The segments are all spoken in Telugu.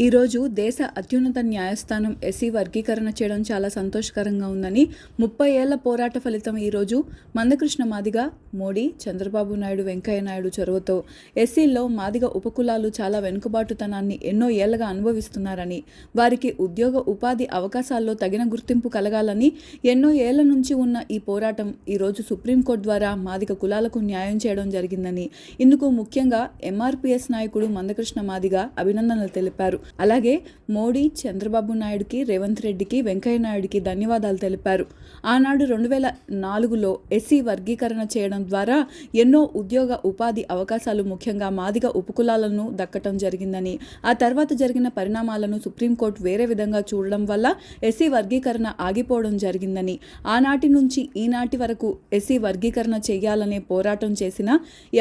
ఈరోజు దేశ అత్యున్నత న్యాయస్థానం ఎస్సీ వర్గీకరణ చేయడం చాలా సంతోషకరంగా ఉందని ముప్పై ఏళ్ళ పోరాట ఫలితం ఈరోజు మందకృష్ణ మాదిగ మోడీ చంద్రబాబు నాయుడు వెంకయ్య నాయుడు చొరవతో ఎస్సీల్లో మాదిగ ఉపకులాలు చాలా వెనుకబాటుతనాన్ని ఎన్నో ఏళ్ళుగా అనుభవిస్తున్నారని వారికి ఉద్యోగ ఉపాధి అవకాశాల్లో తగిన గుర్తింపు కలగాలని ఎన్నో ఏళ్ళ నుంచి ఉన్న ఈ పోరాటం ఈరోజు సుప్రీంకోర్టు ద్వారా మాదిగ కులాలకు న్యాయం చేయడం జరిగిందని ఇందుకు ముఖ్యంగా ఎంఆర్పిఎస్ నాయకుడు మందకృష్ణ మాదిగ అభినందనలు తెలిపారు. అలాగే మోడీ చంద్రబాబు నాయుడుకి రేవంత్ రెడ్డికి వెంకయ్య నాయుడికి ధన్యవాదాలు తెలిపారు. ఆనాడు రెండు వేల నాలుగులో ఎస్సీ వర్గీకరణ చేయడం ద్వారా ఎన్నో ఉద్యోగ ఉపాధి అవకాశాలు ముఖ్యంగా మాదిగ ఉపకులాలను దక్కటం జరిగిందని ఆ తర్వాత జరిగిన పరిణామాలను సుప్రీంకోర్టు వేరే విధంగా చూడడం వల్ల ఎస్సీ వర్గీకరణ ఆగిపోవడం జరిగిందని ఆనాటి నుంచి ఈనాటి వరకు ఎస్సీ వర్గీకరణ చేయాలనే పోరాటం చేసిన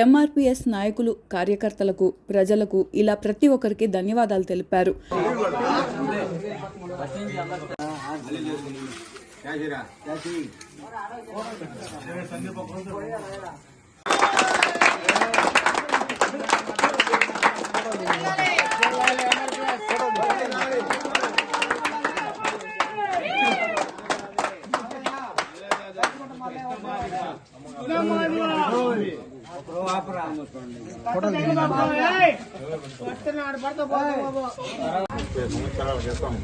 ఎంఆర్పీఎస్ నాయకులు కార్యకర్తలకు ప్రజలకు ఇలా ప్రతి ఒక్కరికి ధన్యవాదాలు తెలిపారు. చెప్పారు. సందీప్ ముప్పై సంవత్సరాల క్రితం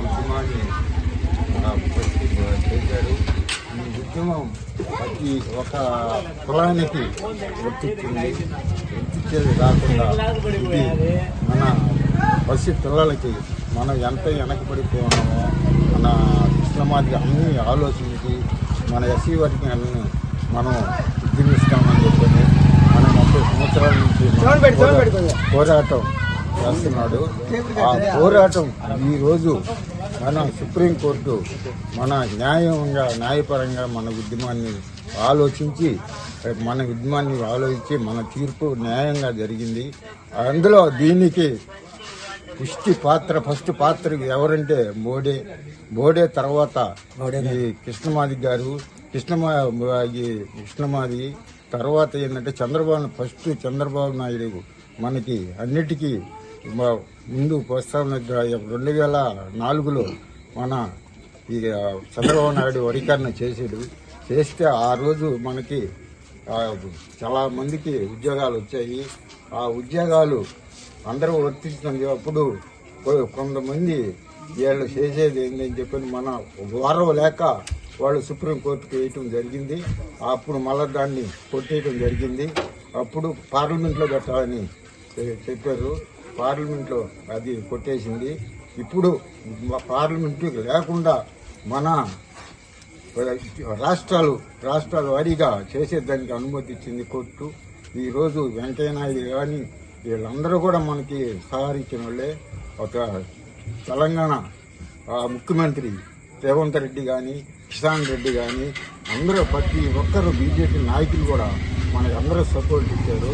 ఉద్యమాన్ని ఈ ఉద్యమం ప్రతి ఒక కులానికి వర్తించింది వర్తించేది కాకుండా మన పసి పిల్లలకి మనం ఎంత వెనకబడిపోయినామో మన కృష్ణమాదిగా అన్ని ఆలోచించి మన ఎస్సీ వర్గాన్ని మనం ఉద్యమిస్తామని చెప్పని మనం ముప్పై సంవత్సరాల నుంచి పోరాటం చేస్తున్నాడు. ఆ పోరాటం ఈ రోజు మన సుప్రీంకోర్టు మన న్యాయంగా న్యాయపరంగా మన ఉద్యమాన్ని ఆలోచించి మన ఉద్యమాన్ని ఆలోచించి మన తీర్పు న్యాయంగా జరిగింది. అందులో దీనికి పుష్టి పాత్ర ఫస్ట్ పాత్ర ఎవరంటే మోడే. మోడే తర్వాత ఈ కృష్ణమాది గారు కృష్ణమా ఈ కృష్ణమాది తర్వాత ఏంటంటే చంద్రబాబు ఫస్ట్ చంద్రబాబు నాయుడు మనకి అన్నిటికీ ముందు ప్రస్తావన రెండు వేల నాలుగులో మన ఈ చంద్రబాబు నాయుడు వరికరణ చేసాడు చేస్తే ఆ రోజు మనకి చాలా మందికి ఉద్యోగాలు వచ్చాయి. ఆ ఉద్యోగాలు అందరూ వర్తించినప్పుడు కొంతమంది వీళ్ళు చేసేది ఏంటని చెప్పి మన వారం లేక వాళ్ళు సుప్రీంకోర్టుకు వేయటం జరిగింది. అప్పుడు మళ్ళా దాన్ని కొట్టేయటం జరిగింది. అప్పుడు పార్లమెంట్లో పెట్టాలని చెప్పారు. పార్లమెంట్లో అది కొట్టేసింది. ఇప్పుడు పార్లమెంట్ లేకుండా మన రాష్ట్రాలు రాష్ట్రాల వారీగా చేసేదానికి అనుమతి ఇచ్చింది కోర్టు. ఈరోజు వెంకయ్య నాయుడు కానీ వీళ్ళందరూ కూడా మనకి సహకరించిన వాళ్ళే. ఒక తెలంగాణ ముఖ్యమంత్రి రేవంత్ రెడ్డి కానీ కిసాన్ రెడ్డి కానీ అందరూ ప్రతి ఒక్కరు బీజేపీ నాయకులు కూడా మనకి అందరూ సపోర్ట్ ఇచ్చారు.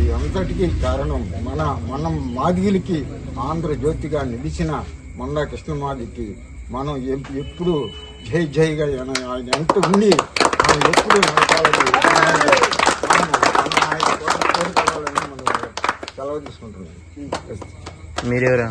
ఈ అంతటికీ కారణం మన మనం మాదిగిలికి ఆంధ్రజ్యోతిగా నిలిచిన మందా కృష్ణమాదికి మనం ఎప్- ఎప్పుడు జై జైగా ఆయన ఆయన ఎంత ఉండి మనం ఎప్పుడు నడపాలని సెలవు తీసుకుంటున్నాం. మీరెవరు?